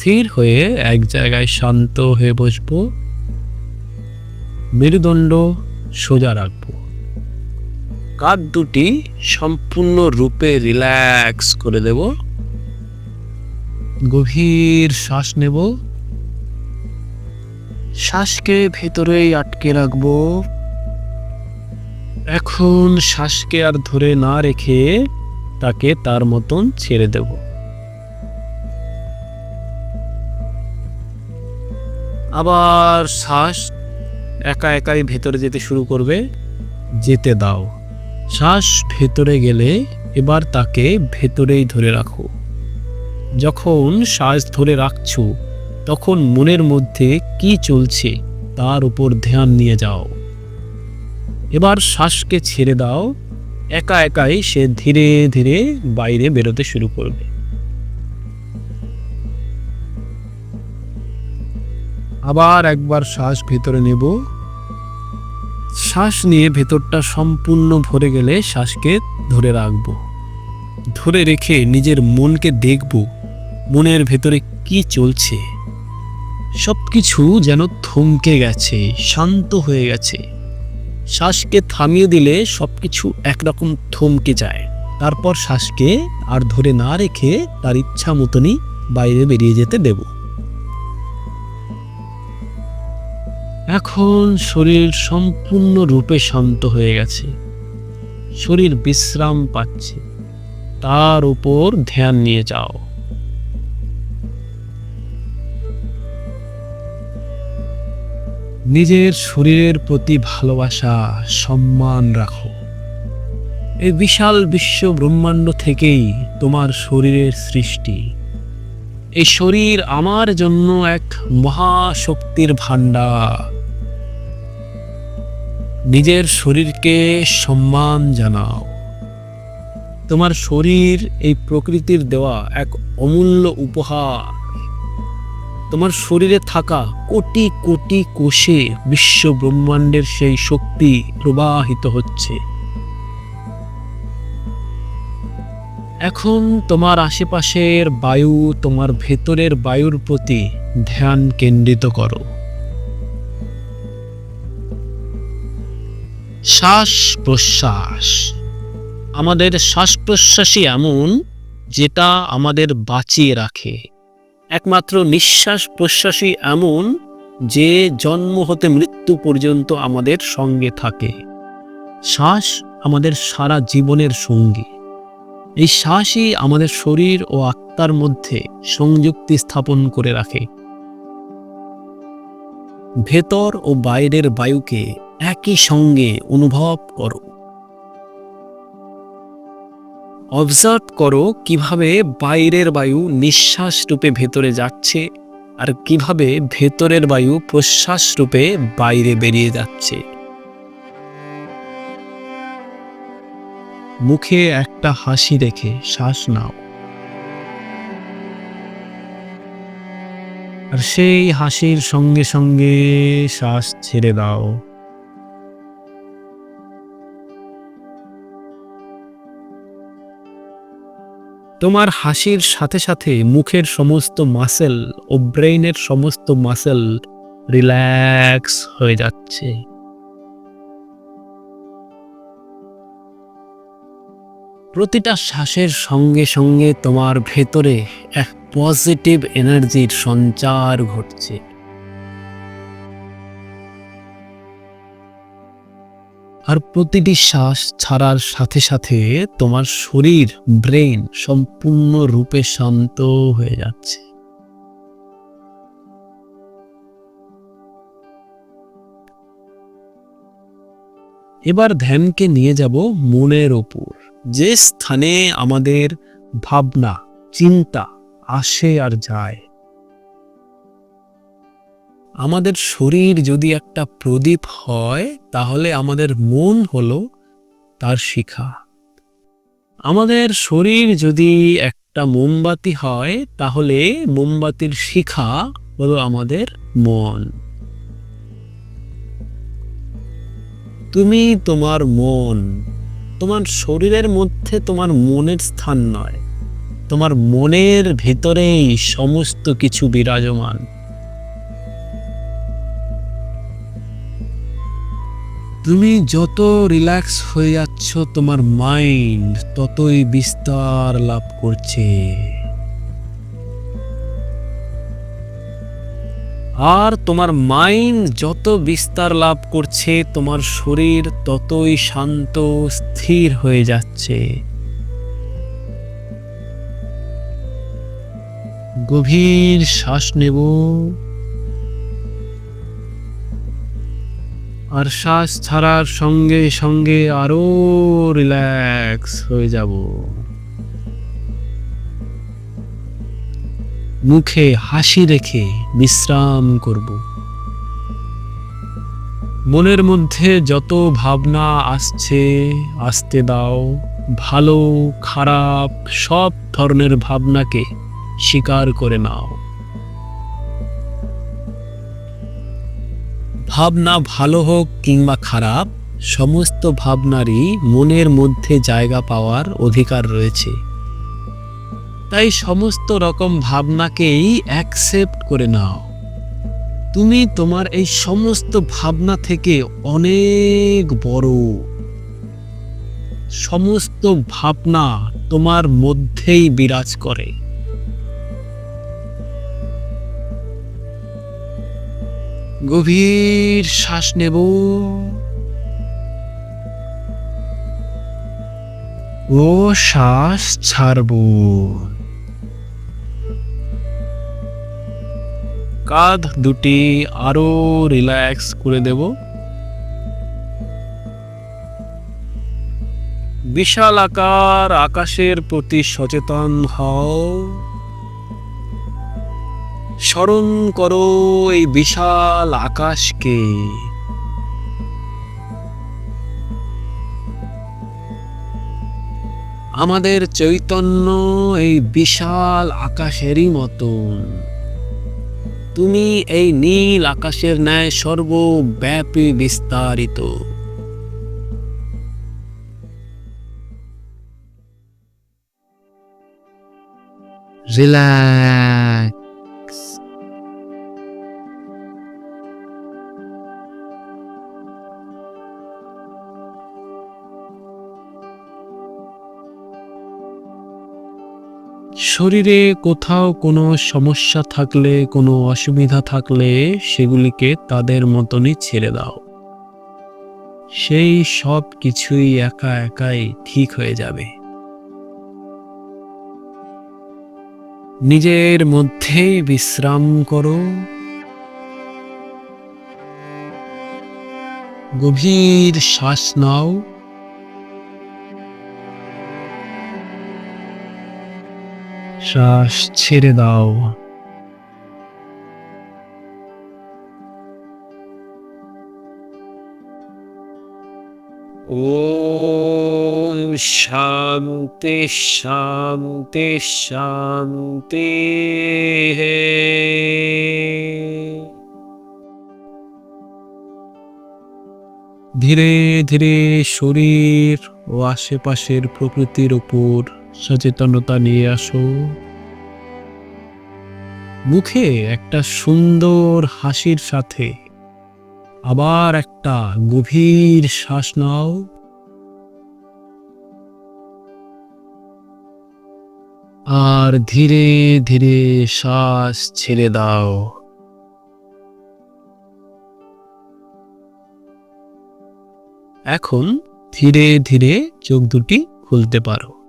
স্থির হয়ে এক জায়গায় শান্ত হয়ে বসবো। মেরুদণ্ড সোজা রাখব। কাঁধ দুটি সম্পূর্ণ রূপে রিল্যাক্স করে দেব। গভীর শ্বাস নেব। শ্বাসকে ভেতরেই আটকে রাখব। এখন শ্বাসকে আর ধরে না রেখে তাকে তার মতন ছেড়ে দেব। আবার শ্বাস একা একাই ভেতরে যেতে শুরু করবে। যেতে দাও। শ্বাস ভেতরে গেলে এবার তাকে ভেতরেই ধরে রাখো। যখন শ্বাস ধরে রাখছো, তখন মনের মধ্যে কি চলছে তার উপর ধ্যান নিয়ে যাও। এবার শ্বাসকে ছেড়ে দাও। একা একাই সে ধীরে ধীরে বাইরে বেরোতে শুরু করবে। আবার একবার শ্বাস ভেতরে নেব। শ্বাস নিয়ে ভেতরটা সম্পূর্ণ ভরে গেলে শ্বাসকে ধরে রাখব। ধরে রেখে নিজের মনকে দেখব, মনের ভেতরে কি চলছে। সব কিছু যেন থমকে গেছে, শান্ত হয়ে গেছে। শ্বাসকে থামিয়ে দিলে সব কিছু একরকম থমকে যায়। তারপর শ্বাসকে আর ধরে না রেখে তার ইচ্ছা মতনই বাইরে বেরিয়ে যেতে দেব। এখন শরীর সম্পূর্ণ রূপে শান্ত হয়ে গেছে। শরীর বিশ্রাম পাচ্ছে। তার উপর ধ্যান নিয়ে যাও। নিজের শরীরের প্রতি ভালোবাসা, সম্মান রাখো। এই বিশাল বিশ্ব ব্রহ্মাণ্ড থেকেই তোমার শরীরের সৃষ্টি। এই শরীর আমার জন্য এক মহাশক্তির ভাণ্ডার। নিজের শরীরকে সম্মান জানাও। তোমার শরীর এই প্রকৃতির দেওয়া এক অমূল্য উপহার। তোমার শরীরে থাকা কোটি কোটি কোষে বিশ্ব ব্রহ্মাণ্ডের সেই শক্তি প্রবাহিত হচ্ছে। এখন তোমার আশেপাশের বায়ু তোমার ভেতরের বায়ুর প্রতি ধ্যান কেন্দ্রিত করো। শ্বাস প্রশ্বাস আমাদের শ্বাস প্রশ্বাসই এমন যেটা আমাদের বাঁচিয়ে রাখে। একমাত্র নিঃশ্বাস প্রশ্বাসই এমন যে জন্ম হতে মৃত্যু পর্যন্ত আমাদের সঙ্গে থাকে। শ্বাস আমাদের সারা জীবনের সঙ্গী। এই শ্বাসই আমাদের শরীর ও আত্মার মধ্যে সংযুক্তি স্থাপন করে রাখে। ভেতর ও বাইরের বায়ুকে একই সঙ্গে অনুভব করো। অবজার্ভ করো কীভাবে বাইরের বায়ু নিঃশ্বাস রূপে ভেতরে যাচ্ছে আর কীভাবে ভেতরের বায়ু প্রশ্বাস রূপে বাইরে বেরিয়ে যাচ্ছে। মুখে একটা হাসি রেখে শ্বাস নাও। আর সেই হাসির সঙ্গে সঙ্গে শ্বাস ছেড়ে দাও। তোমার হাসির সাথে সাথে মুখের সমস্ত মাসেল ও ব্রেইনের সমস্ত মাসেল রিল্যাক্স হয়ে যাচ্ছে। প্রতিটা শ্বাসের সঙ্গে সঙ্গে তোমার ভেতরে এক পজিটিভ এনার্জির সঞ্চার ঘটছে। আর প্রতিটি শ্বাস ছাড়ার সাথে সাথে তোমার শরীর, ব্রেন সম্পূর্ণ রূপে শান্ত হয়ে যাচ্ছে। এবার ধ্যানকে নিয়ে যাব মনের ওপর। যে স্থানে আমাদের ভাবনা, চিন্তা আসে আর যায় আমাদের শরীর যদি একটা প্রদীপ হয়, তাহলে আমাদের মন হলো তার শিখা। আমাদের শরীর যদি একটা মোমবাতি হয়, তাহলে মোমবাতির শিখা হলো আমাদের মন। তুমি তোমার মন, তোমার শরীরের মধ্যে তোমার মনের স্থান নয়। তোমার মনের ভেতরেই সমস্ত কিছু বিরাজমান। তুমি যত রিল্যাক্স হয়ে যাচ্ছ, তোমার মাইন্ড ততই বিস্তার লাভ করছে। আর তোমার মাইন্ড যত বিস্তার লাভ করছে, তোমার শরীর ততই শান্ত, স্থির হয়ে যাচ্ছে। গভীর শ্বাস নেব। আর শ্বাস ছাড়ার সঙ্গে সঙ্গে আরও রিল্যাক্স হয়ে যাব। মুখে হাসি রেখে বিশ্রাম করব। মনের মধ্যে যত ভাবনা আসছে, আসতে দাও। ভালো, খারাপ, সব ধরনের ভাবনাকে স্বীকার করে নাও। ভাবনা ভালো হোক কিংবা খারাপ, সমস্ত ভাবনারই মনের মধ্যে জায়গা পাওয়ার অধিকার রয়েছে। তাই সমস্ত রকম ভাবনাকেই অ্যাকসেপ্ট করে নাও। তুমি তোমার এই সমস্ত ভাবনা থেকে অনেক বড়। সমস্ত ভাবনা তোমার মধ্যেই বিরাজ করে। গভীর শ্বাস নেব। ও শ্বাস ছাড়ব। কাঁধ দুটি আরও রিল্যাক্স করে দেব। বিশাল আকার আকাশের প্রতি সচেতন হও। স্মরণ করো এই বিশাল আকাশকে। আমাদের চৈতন্য এই বিশাল আকাশেরই মতন। তুমি এই নীল আকাশের ন্যায় সর্বব্যাপী বিস্তারিত। রিল্যাক্স শরীরে কোথাও কোনো সমস্যা থাকলে, কোনো অসুবিধা থাকলে সেগুলিকে তাদের মতনই ছেড়ে দাও। সেই সব কিছুই একা একাই ঠিক হয়ে যাবে। নিজের মধ্যেই বিশ্রাম করো। গভীর শ্বাস নাও। শ্বাস ছেড়ে দাও। ওম শান্তি শান্তি শান্তি ধীরে ধীরে শরীর ও আশেপাশের প্রকৃতির উপর সচেতনতা নিয়ে আসো। মুখে একটা সুন্দর হাসির সাথে আবার একটা গভীর শ্বাস নাও। আর ধীরে ধীরে শ্বাস ছেড়ে দাও। এখন ধীরে ধীরে চোখ দুটি খুলতে পারো।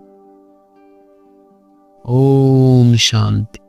ওম শান্তি